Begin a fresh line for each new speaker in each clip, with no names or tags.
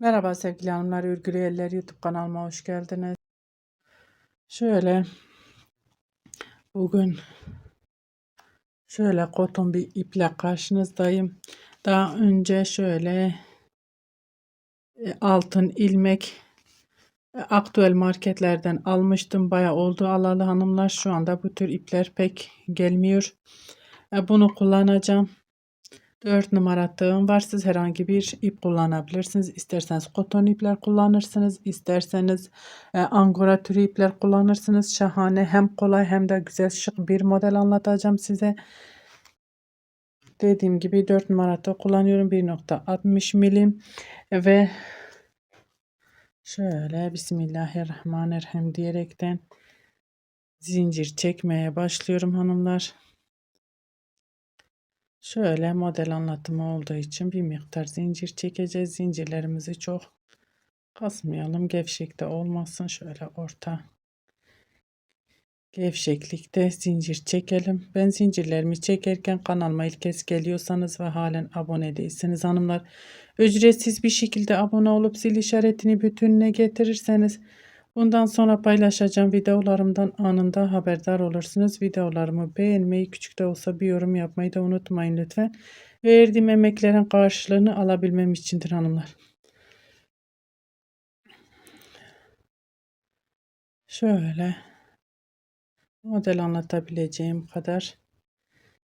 Merhaba sevgili hanımlar, Örgülü Eller YouTube kanalıma hoş geldiniz. Şöyle bugün şöyle koton bir iple karşınızdayım. Daha önce şöyle e, altın ilmek e, aktüel marketlerden almıştım. Baya oldu alalı hanımlar. Şu anda bu tür ipler pek gelmiyor. E, Bunu kullanacağım. 4 numara tığım var. Siz herhangi bir ip kullanabilirsiniz. İsterseniz koton ipler kullanırsınız. İsterseniz e, angora türü ipler kullanırsınız. Şahane hem kolay hem de güzel şık bir model anlatacağım size. Dediğim gibi 4 numara tığ kullanıyorum. 1.60 milim ve şöyle Bismillahirrahmanirrahim diyerekten zincir çekmeye başlıyorum hanımlar. Şöyle model anlatımı olduğu için bir miktar zincir çekeceğiz. Zincirlerimizi çok kasmayalım. Gevşek de olmasın. Şöyle orta gevşeklikte zincir çekelim. Ben zincirlerimi çekerken kanalıma ilk kez geliyorsanız ve halen abone değilseniz hanımlar ücretsiz bir şekilde abone olup zil işaretini bütününe getirirseniz Bundan sonra paylaşacağım videolarımdan anında haberdar olursunuz. Videolarımı beğenmeyi, küçük de olsa bir yorum yapmayı da unutmayın lütfen. Verdiğim emeklerin karşılığını alabilmem içindir hanımlar. Şöyle model anlatabileceğim kadar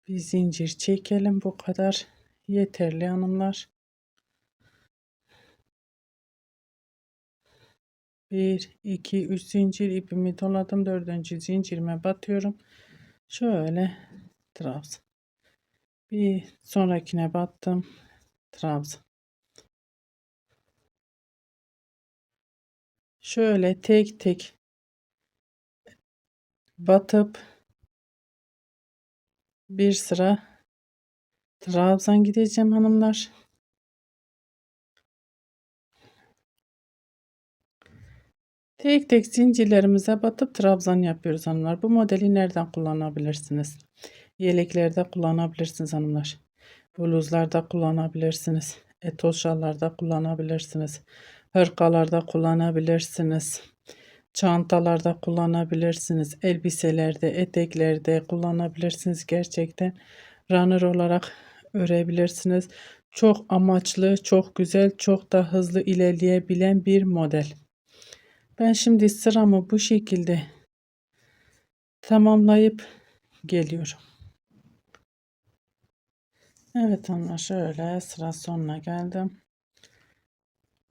bir zincir çekelim. Bu kadar yeterli hanımlar. 1 2 3 zincir ipimi doladım. Dördüncü zincirime batıyorum. Şöyle trabzan bir sonrakine battım. Trabzan şöyle tek tek batıp bir sıra trabzan gideceğim hanımlar Tek tek zincirlerimize batıp trabzan yapıyoruz hanımlar. Bu modeli nereden kullanabilirsiniz? Yeleklerde kullanabilirsiniz hanımlar. Bluzlarda kullanabilirsiniz. Etos şallarda kullanabilirsiniz. Hırkalarda kullanabilirsiniz. Çantalarda kullanabilirsiniz. Elbiselerde, eteklerde kullanabilirsiniz. Gerçekten runner olarak örebilirsiniz. Çok amaçlı, çok güzel, çok da hızlı ilerleyebilen bir model. Ben şimdi sıramı bu şekilde tamamlayıp geliyorum. Evet hanımlar şöyle sıra sonuna geldim.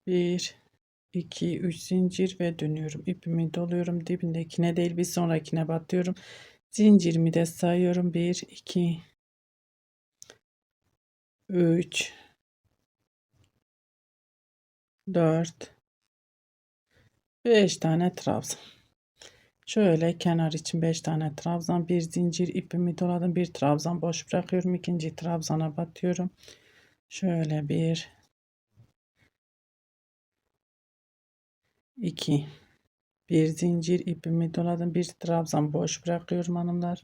1 2 3 zincir ve dönüyorum. İpimi doluyorum. Dibindekine değil bir sonrakine batıyorum. Zincirimi de sayıyorum. 1 2 3 4 5 tane trabzan. Şöyle kenar için 5 tane trabzan, bir zincir ipimi doladım. Bir trabzan boş bırakıyorum. ikinci trabzana batıyorum. Şöyle bir 2 bir zincir ipimi doladım. Bir trabzan boş bırakıyorum hanımlar.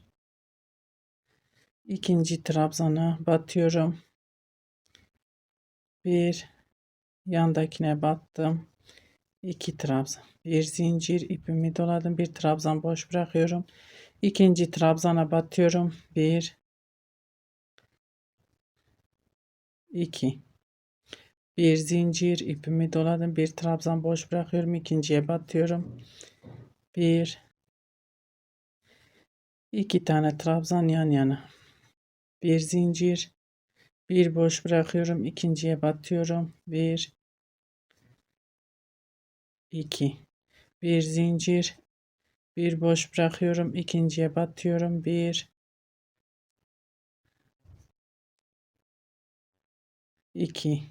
İkinci trabzana batıyorum. Bir yandakine battım. 2 trabzan. Bir zincir ipimi doladım. Bir trabzan boş bırakıyorum. İkinci trabzana batıyorum. 1 2 bir zincir ipimi doladım. Bir trabzan boş bırakıyorum. İkinciye batıyorum. 1 2 tane trabzan yan yana. Bir zincir. Bir boş bırakıyorum. İkinciye batıyorum. 1 2 bir zincir. Bir boş bırakıyorum. İkinciye batıyorum. Bir. İki.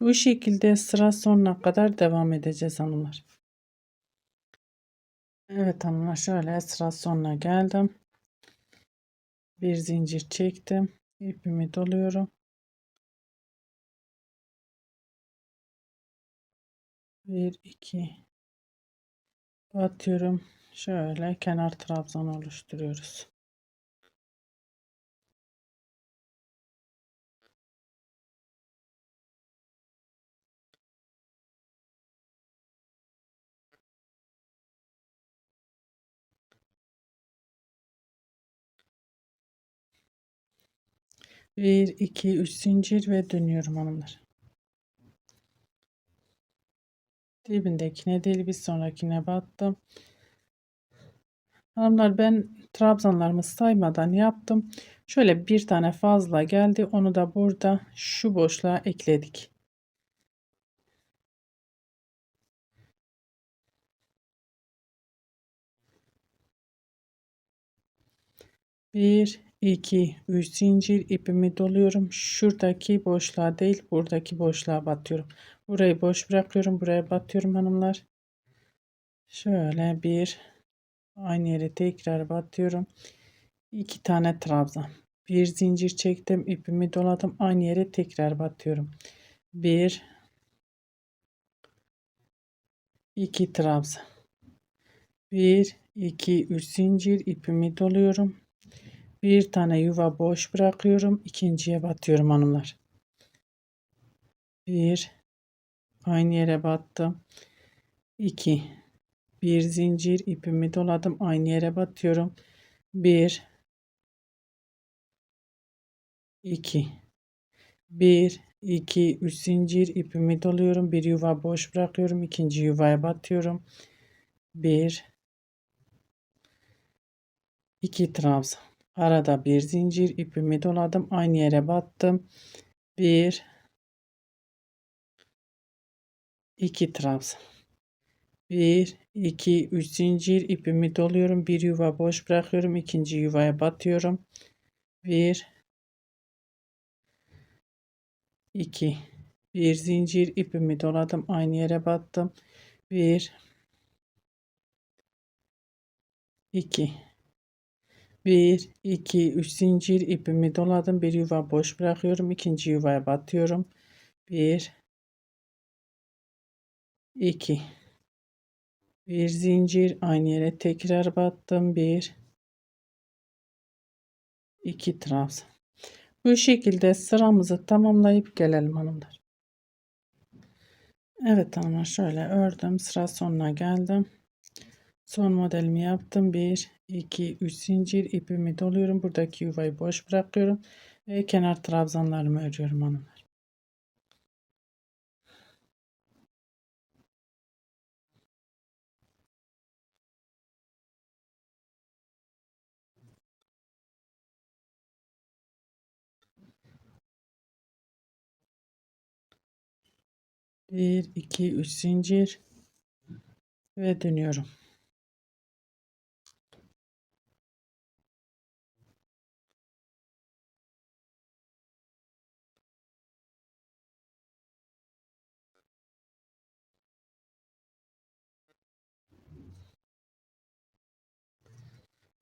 Bu şekilde sıra sonuna kadar devam edeceğiz hanımlar. Evet hanımlar şöyle sıra sonuna geldim. Bir zincir çektim. İpimi doluyorum 1 2 batıyorum. Şöyle kenar trabzan oluşturuyoruz. Bir, iki, üç zincir ve dönüyorum hanımlar. Dibindekine değil bir sonrakine battım. Hanımlar ben trabzanlarımı saymadan yaptım. Şöyle bir tane fazla geldi. Onu da burada şu boşluğa ekledik. Bir, iki, üç zincir ipimi doluyorum. Şuradaki boşluğa değil buradaki boşluğa batıyorum. Burayı boş bırakıyorum. Buraya batıyorum hanımlar. Şöyle bir aynı yere tekrar batıyorum. İki tane trabzan. Bir zincir çektim. ipimi doladım. Aynı yere tekrar batıyorum. Bir iki trabzan. Bir iki üç zincir ipimi doluyorum. Bir tane yuva boş bırakıyorum. ikinciye batıyorum hanımlar. Bir aynı yere battım. 2 bir zincir ipimi doladım. Aynı yere batıyorum. 1 2 1 2 3 zincir ipimi doluyorum. Bir yuva boş bırakıyorum. ikinci yuvaya batıyorum. 1 2 trabzan. Arada bir zincir ipimi doladım. Aynı yere battım. 1 2 trabzan. 1 2 3 zincir ipimi doluyorum. Bir yuva boş bırakıyorum. ikinci yuvaya batıyorum. 1 2 bir zincir ipimi doladım. Aynı yere battım. 1 2 1 2 3 zincir ipimi doladım. Bir yuva boş bırakıyorum. ikinci yuvaya batıyorum. 1 2 bir zincir aynı yere tekrar battım. Bir, iki trabzan. Bu şekilde sıramızı tamamlayıp gelelim hanımlar. Evet hanımlar şöyle ördüm. Sıra sonuna geldim. Son modelimi yaptım. 1, 2, 3 zincir ipimi doluyorum. Buradaki yuvayı boş bırakıyorum. Ve kenar trabzanlarımı örüyorum hanımlar. Bir, iki, üç zincir ve dönüyorum.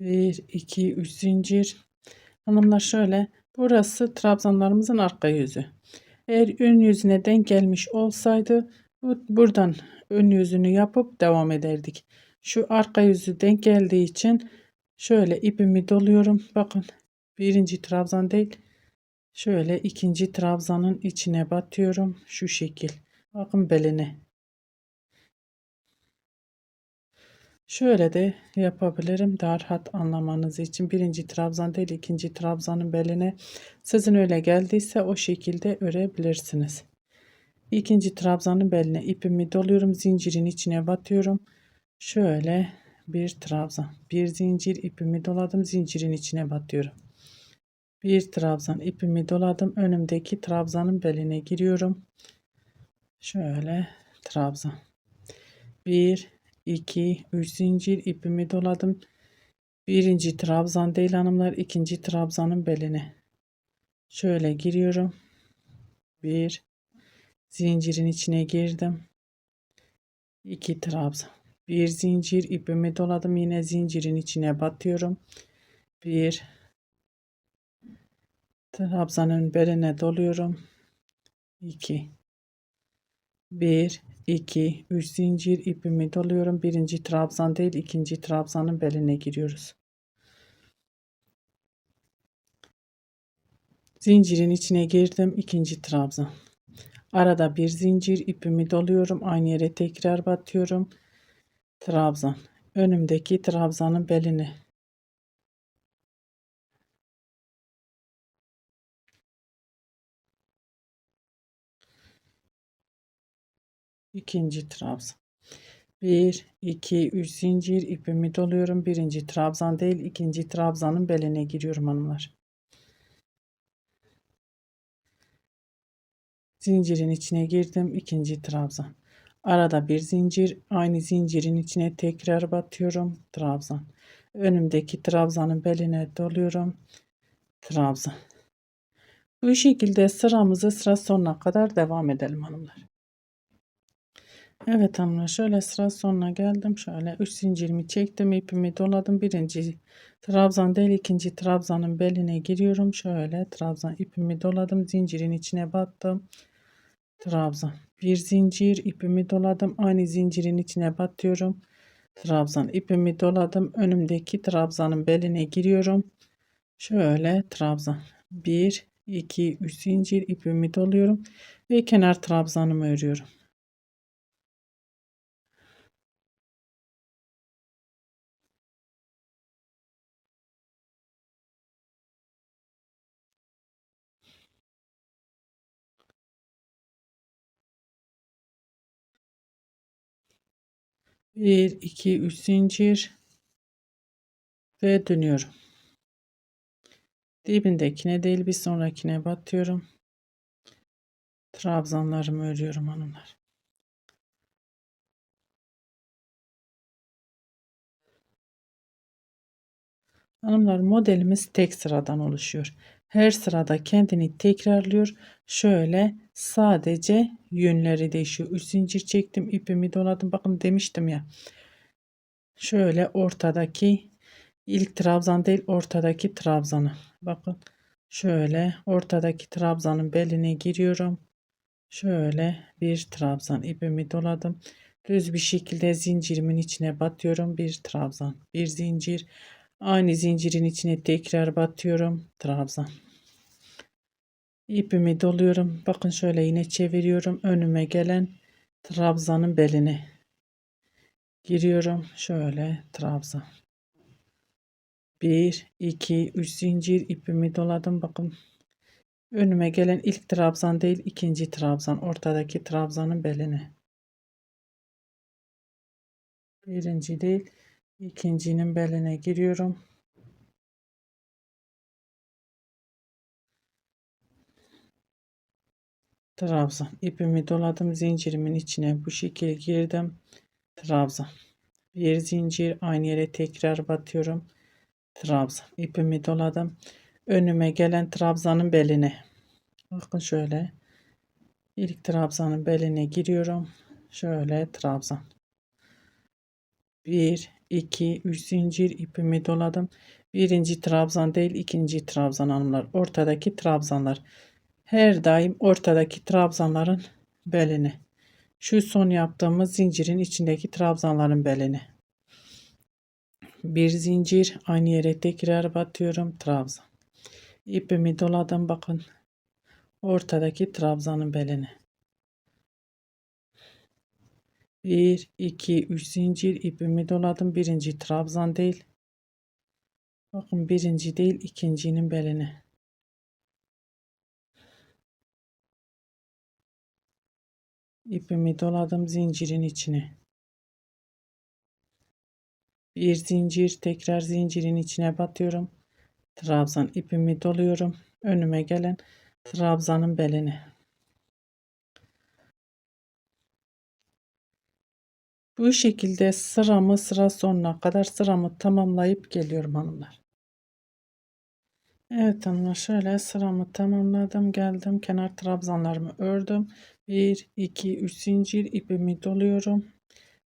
Bir, iki, üç zincir. Hanımlar şöyle. Burası trabzanlarımızın arka yüzü. Eğer ön yüzüne denk gelmiş olsaydı buradan ön yüzünü yapıp devam ederdik. Şu arka yüzü denk geldiği için şöyle ipimi doluyorum. Bakın birinci trabzan değil. Şöyle ikinci trabzanın içine batıyorum. Şu şekil. Bakın beline. Şöyle de yapabilirim daha rahat anlamanız için. Birinci trabzan değil ikinci trabzanın beline sizin öyle geldiyse o şekilde örebilirsiniz. İkinci trabzanın beline ipimi doluyorum. Zincirin içine batıyorum. Şöyle bir trabzan. Bir zincir ipimi doladım. Zincirin içine batıyorum. Bir trabzan ipimi doladım. Önümdeki trabzanın beline giriyorum. Şöyle trabzan. Bir 2 3 zincir ipimi doladım. Birinci trabzan değil hanımlar ikinci trabzanın beline. Şöyle giriyorum. Bir zincirin içine girdim. 2 trabzan. Bir zincir ipimi doladım yine zincirin içine batıyorum. Bir trabzanın beline doluyorum. 2 1 2 3 zincir ipimi doluyorum. Birinci trabzan değil ikinci trabzanın beline giriyoruz. Zincirin içine girdim. ikinci trabzan. Arada bir zincir ipimi doluyorum. Aynı yere tekrar batıyorum. Trabzan. Önümdeki trabzanın beline. İkinci trabzan. 1 2 3 zincir ipimi doluyorum. Birinci trabzan değil, ikinci trabzanın beline giriyorum hanımlar. Zincirin içine girdim. ikinci trabzan. Arada bir zincir, aynı zincirin içine tekrar batıyorum. Trabzan. Önümdeki trabzanın beline doluyorum. Trabzan. Bu şekilde sıramızı sıra sonuna kadar devam edelim hanımlar. Evet hanımlar şöyle sıra sonuna geldim. Şöyle 3 zincirimi çektim. ipimi doladım. Birinci trabzan değil ikinci trabzanın beline giriyorum. Şöyle trabzan ipimi doladım. Zincirin içine battım. Trabzan. Bir zincir ipimi doladım. Aynı zincirin içine batıyorum. Trabzan ipimi doladım. Önümdeki trabzanın beline giriyorum. Şöyle trabzan. 1 2 3 zincir ipimi doluyorum ve kenar trabzanımı örüyorum. Bir, iki, üç zincir ve dönüyorum. Dibindekine değil bir sonrakine batıyorum. Trabzanlarımı örüyorum hanımlar. Hanımlar modelimiz tek sıradan oluşuyor. Her sırada kendini tekrarlıyor. Şöyle sadece yönleri değişiyor. 3 zincir çektim ipimi doladım. Bakın demiştim ya. Şöyle ortadaki ilk trabzan değil ortadaki trabzanı. Bakın şöyle ortadaki trabzanın beline giriyorum. Şöyle bir trabzan ipimi doladım. Düz bir şekilde zincirimin içine batıyorum. Bir trabzan, bir zincir. Aynı zincirin içine tekrar batıyorum. Trabzan. İpimi doluyorum. Bakın şöyle yine çeviriyorum. Önüme gelen trabzanın beline giriyorum. Şöyle trabzan. 1 2 3 zincir ipimi doladım. Bakın önüme gelen ilk trabzan değil, ikinci trabzan. Ortadaki trabzanın beline. Birinci değil, ikincinin beline giriyorum. Trabzan. ipimi doladım. Zincirimin içine bu şekilde girdim. Trabzan. Bir zincir aynı yere tekrar batıyorum. Trabzan. ipimi doladım. Önüme gelen trabzanın beline. Bakın şöyle. İlk trabzanın beline giriyorum. Şöyle trabzan. 1 2 3 zincir ipimi doladım. Birinci trabzan değil ikinci trabzan hanımlar. Ortadaki trabzanlar. Her daim ortadaki trabzanların beline. Şu son yaptığımız zincirin içindeki trabzanların beline. Bir zincir aynı yere tekrar batıyorum trabzan. İpimi doladım bakın. Ortadaki trabzanın beline. 1 2 3 zincir ipimi doladım. Birinci trabzan değil. Bakın birinci değil ikincinin beline. İpimi doladım zincirin içine. Bir zincir tekrar zincirin içine batıyorum. Trabzan ipimi doluyorum. Önüme gelen trabzanın beline. Bu şekilde sıramı sıra sonuna kadar sıramı tamamlayıp geliyorum hanımlar. Evet hanımlar şöyle sıramı tamamladım. Geldim kenar trabzanlarımı ördüm. 1 2 3 zincir ipimi doluyorum.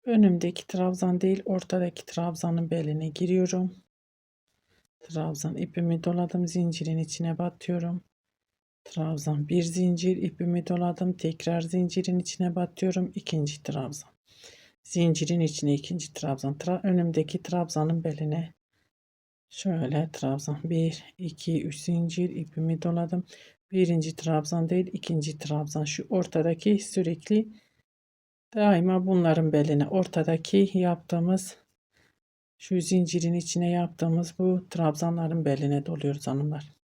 Önümdeki trabzan değil ortadaki trabzanın beline giriyorum. Trabzan ipimi doladım. Zincirin içine batıyorum. Trabzan bir zincir ipimi doladım. Tekrar zincirin içine batıyorum. ikinci trabzan. Zincirin içine ikinci trabzan. Tra önümdeki trabzanın beline şöyle trabzan. 1 2 3 zincir ipimi doladım. Birinci trabzan değil ikinci trabzan. Şu ortadaki sürekli daima bunların beline ortadaki yaptığımız şu zincirin içine yaptığımız bu trabzanların beline doluyoruz hanımlar.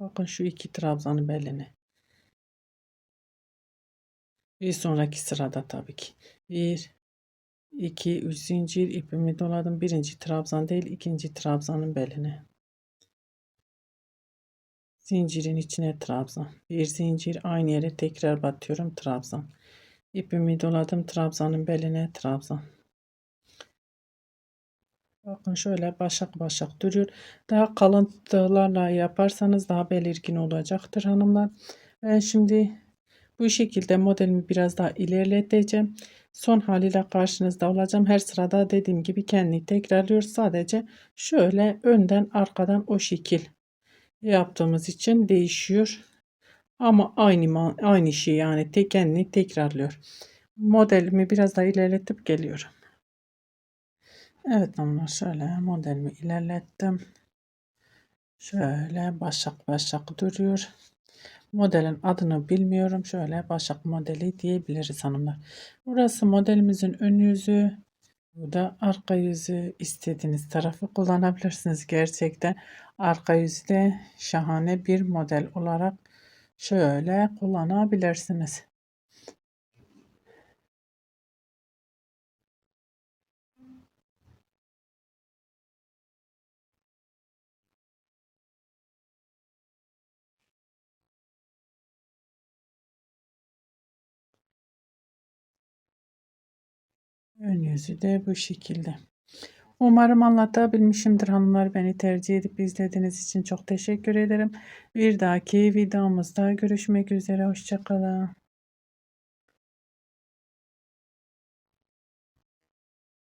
Bakın şu iki trabzanın beline. Bir sonraki sırada tabii ki. 1 2 3 zincir ipimi doladım. Birinci trabzan değil, ikinci trabzanın beline. Zincirin içine trabzan. Bir zincir aynı yere tekrar batıyorum trabzan. İpimi doladım trabzanın beline trabzan. Bakın şöyle başak başak duruyor. Daha kalın tığlarla yaparsanız daha belirgin olacaktır hanımlar. Ben şimdi bu şekilde modelimi biraz daha ilerleteceğim. Son haliyle karşınızda olacağım. Her sırada dediğim gibi kendini tekrarlıyor. Sadece şöyle önden arkadan o şekil yaptığımız için değişiyor. Ama aynı aynı şey yani tek kendini tekrarlıyor. Modelimi biraz daha ilerletip geliyorum. Evet hanımlar şöyle modelimi ilerlettim. Şöyle başak başak duruyor. Modelin adını bilmiyorum. Şöyle başak modeli diyebiliriz hanımlar. Burası modelimizin ön yüzü. Bu da arka yüzü. istediğiniz tarafı kullanabilirsiniz. Gerçekten arka yüzü de şahane bir model olarak şöyle kullanabilirsiniz. Ön yüzü de bu şekilde. Umarım anlatabilmişimdir hanımlar. Beni tercih edip izlediğiniz için çok teşekkür ederim. Bir dahaki videomuzda görüşmek üzere. Hoşçakalın.